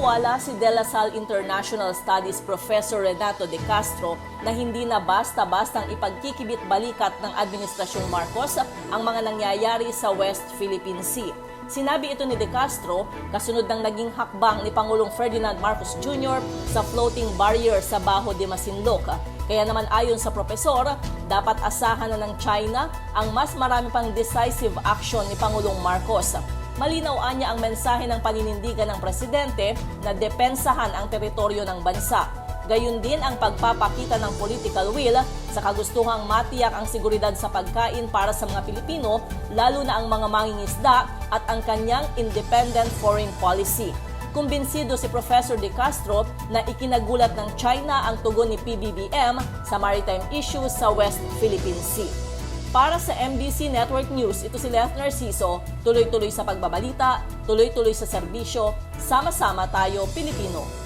Naniniwala si De La Salle International Studies Professor Renato De Castro na hindi na basta-bastang ipagkikibit balikat ng Administrasyong Marcos ang mga nangyayari sa West Philippine Sea. Sinabi ito ni De Castro kasunod ng naging hakbang ni Pangulong Ferdinand Marcos Jr. sa floating barrier sa Baho de Masinloc. Kaya naman ayon sa profesor, dapat asahan na ng China ang mas marami pang decisive action ni Pangulong Marcos. Malinaw anya ang mensahe ng paninindigan ng presidente na depensahan ang teritoryo ng bansa. Gayun din ang pagpapakita ng political will sa kagustuhang matiyak ang seguridad sa pagkain para sa mga Pilipino, lalo na ang mga mangingisda at ang kanyang independent foreign policy. Kumbinsido si Professor De Castro na ikinagulat ng China ang tugon ni PBBM sa maritime issues sa West Philippine Sea. Para sa MBC Network News, ito si Left Narciso, tuloy-tuloy sa pagbabalita, tuloy-tuloy sa serbisyo, sama-sama tayo Pilipino.